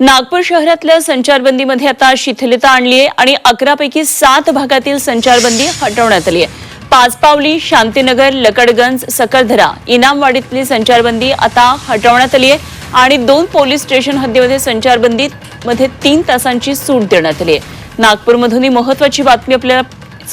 नागपूर शहरातल्या संचारबंदीमध्ये आता शिथिलता आणली आहे आणि अकरापैकी सात भागातील संचारबंदी हटवण्यात आली आहे. पाचपावली शांतीनगर लकडगंज सकरधरा इनामवाडीतली संचारबंदी आता हटवण्यात आली आहे आणि दोन पोलीस स्टेशन हद्दीमध्ये संचारबंदीमध्ये तीन तासांची सूट देण्यात आली आहे. नागपूरमधून ही महत्वाची बातमी आपल्याला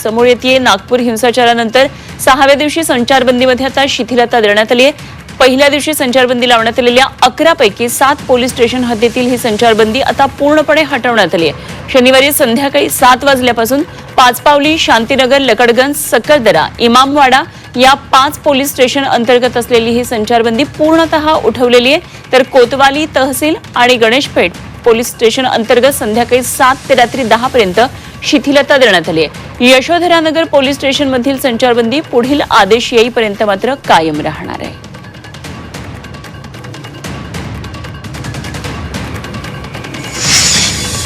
समोर येते नागपूर हिंसाचारानंतर सहाव्या दिवशी संचारबंदीमध्ये आता शिथिलता देण्यात आली आहे. पहिल्या दिवशी संचारबंदी लावण्यात आलेल्या अकरापैकी सात पोलीस स्टेशन हद्दीतील ही संचारबंदी आता पूर्णपणे हटवण्यात आली आहे. शनिवारी संध्याकाळी सात वाजल्यापासून पाचपावली शांतीनगर लकडगंज सकलदरा इमामवाडा या पाच पोलीस स्टेशन अंतर्गत असलेली ही संचारबंदी पूर्णतः उठवलेली आहे. तर कोतवाली तहसील आणि गणेशपेठ पोलीस स्टेशन अंतर्गत संध्याकाळी सात ते रात्री दहा पर्यंत शिथिलता देण्यात आली आहे. यशोधरानगर पोलीस स्टेशन मधील संचारबंदी पुढील आदेश येईपर्यंत मात्र कायम राहणार आहे.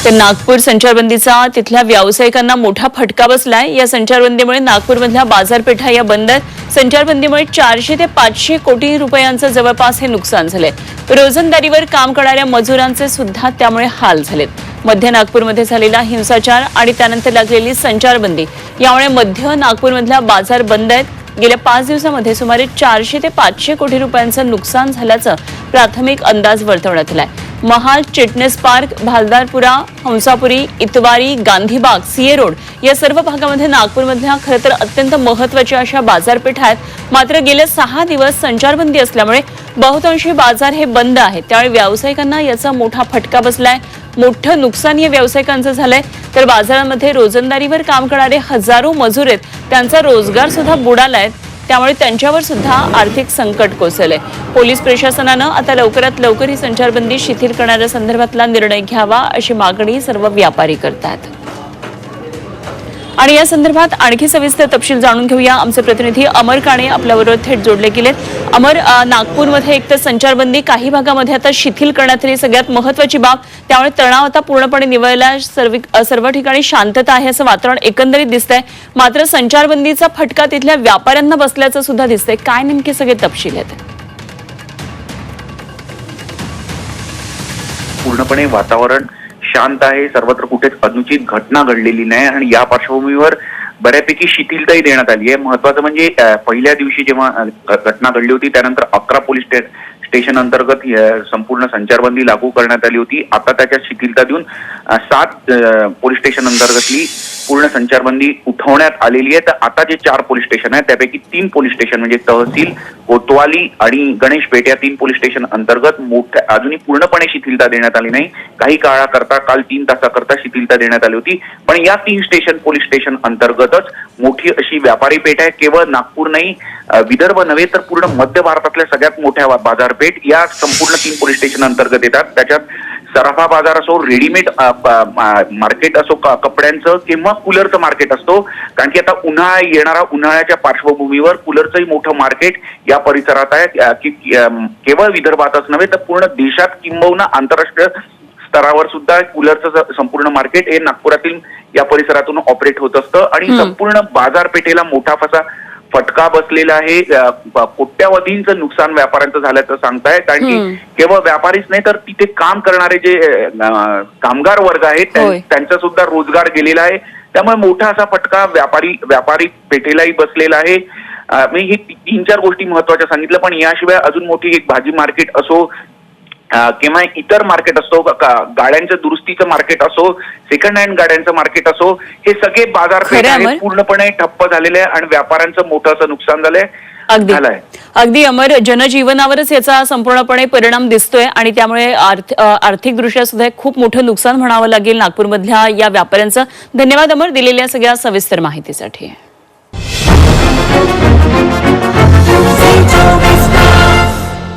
तर नागपूर संचारबंदीचा तिथल्या व्यावसायिकांना मोठा फटका बसलाय. या संचारबंदीमुळे नागपूरमधल्या बाजारपेठा या बंद आहेत. संचारबंदीमुळे चारशे ते पाचशे कोटी रुपयांचं जवळपास हे नुकसान झालंय. रोजंदारीवर काम करणाऱ्या मजुरांचे सुद्धा त्यामुळे हाल झालेत. मध्य नागपूरमध्ये झालेला हिंसाचार आणि त्यानंतर लागलेली संचारबंदी यामुळे मध्य नागपूरमधल्या बाजार बंद आहेत. गेल्या पाच दिवसामध्ये सुमारे चारशे ते पाचशे कोटी रुपयांचं नुकसान झाल्याचं प्राथमिक अंदाज वर्तवण्यात आलाय. Mahal Chitnis park Bhaldarpura Hansapuri Itwari Gandhibagh CA road या सर्व भागामध्ये नागपूरमधल्या खरं तर अत्यंत महत्त्वाच्या अशा बाजारपेठा आहेत. मात्र गेले सहा दिवस संचारबंदी असल्यामुळे बहुतांशी बाजार हे बंद आहेत. त्यामुळे व्यावसायिकांना याचा मोठा फटका बसलाय. मोठं नुकसान या व्यावसायिकांचं झालंय. तर बाजारामध्ये रोजंदारीवर काम करणारे हजारो मजूर आहेत. त्यांचा रोजगार सुद्धा बुडालाय. त्यामुळे त्यांच्यावर सुद्धा आर्थिक संकट कोसळलंय. पोलीस प्रशासनानं आता लवकरात लवकर ही संचारबंदी शिथिल करण्याच्या संदर्भातला निर्णय घ्यावा अशी मागणी सर्व व्यापारी करतात. आणि या संदर्भात आणखी सविस्तर तपशील जाणून घेऊया. आमचे प्रतिनिधी अमर काणे आपल्याबरोबर थेट जोडले गेलेत. अमर नागपूरमध्ये एक तर संचारबंदी काही भागामध्ये आता शिथिल करण्यात आली. सगळ्यात महत्वाची बाब त्यामुळे तणाव आता पूर्णपणे निवळला सर्व सर्व ठिकाणी शांतता आहे असं वातावरण एकंदरीत दिसतंय. मात्र संचारबंदीचा फटका तिथल्या व्यापाऱ्यांना बसल्याचं सुद्धा दिसतंय. काय नेमके सगळे तपशील आहेत? पूर्णपणे वातावरण शांत आहे सर्वत्र कुठेच अनुचित घटना घडलेली नाही आणि या पार्श्वभूमीवर बऱ्यापैकी शिथिलताही देण्यात आली आहे. महत्वाचं म्हणजे पहिल्या दिवशी जेव्हा घटना घडली होती त्यानंतर अकरा पोलीस स्टे- स्टेशन अंतर्गत संपूर्ण संचारबंदी लागू करण्यात आली होती. आता त्याच्यात शिथिलता देऊन सात पोलीस स्टेशन अंतर्गतली पूर्ण संचारबंदी उठवण्यात आलेली आहे. तर आता जे चार पोलीस स्टेशन आहेत त्यापैकी तीन पोलीस स्टेशन म्हणजे तहसील कोतवाली आणि गणेशपेठ या तीन पोलीस स्टेशन अंतर्गत मोठ्या अजूनही पूर्णपणे शिथिलता देण्यात आली नाही. काही काळाकरता काल तीन तासाकरता शिथिलता देण्यात आली होती. पण या तीन स्टेशन पोलीस स्टेशन अंतर्गतच मोठी अशी व्यापारी पेठ आहे. केवळ नागपूर नाही विदर्भ नव्हे तर पूर्ण मध्य भारतातल्या सगळ्यात मोठ्या बाजारपेठ या संपूर्ण तीन पोलीस स्टेशन अंतर्गत येतात. त्याच्यात सराफा बाजार असो रेडीमेड मार्केट असो कपड्यांचं किंवा कूलरचं मार्केट असतो. कारण की आता उन्हाळा येणारा उन्हाळ्याच्या पार्श्वभूमीवर कूलरचंही मोठं मार्केट या परिसरात आहे. की केवळ विदर्भातच नव्हे तर पूर्ण देशात किंबहुना आंतरराष्ट्रीय स्तरावर सुद्धा कूलरचं संपूर्ण मार्केट हे नागपुरातील या परिसरातून ऑपरेट होत असतं. आणि. संपूर्ण बाजारपेठेला मोठा फसा फटका बसलेला आहे कोट्यावधींचं नुकसान व्यापाऱ्यांचं झाल्याचं सांगताय कारण हम्म. की केवळ व्यापारीच नाही तर तिथे काम करणारे जे कामगार वर्ग आहेत. त्यांचा सुद्धा रोजगार गेलेला आहे त्यामुळे मोठा असा फटका व्यापारी व्यापारी पेठेलाही बसलेला आहे मी ही तीन चार गोष्टी महत्त्वाच्या सांगितल्या पण याशिवाय अजून मोठी एक भाजी मार्केट असो किंवा इतर मार्केट असो गाड्यांचं दुरुस्तीचं मार्केट असो सेकंड हँड गाड्यांचं मार्केट असो हे सगळे बाजारपेठ. आहेत पूर्णपणे ठप्प झालेले आहे आणि व्यापाऱ्यांचं मोठं असं नुकसान झालंय. अगदी. अगदी अमर जनजीवनावरच याचा संपूर्णपणे परिणाम दिसतोय आणि त्यामुळे आर्थिकदृष्ट्या सुद्धा खूप मोठं नुकसान म्हणावं लागेल नागपूरमधल्या या व्यापाऱ्यांचं. धन्यवाद अमर दिलेल्या सगळ्या सविस्तर माहितीसाठी.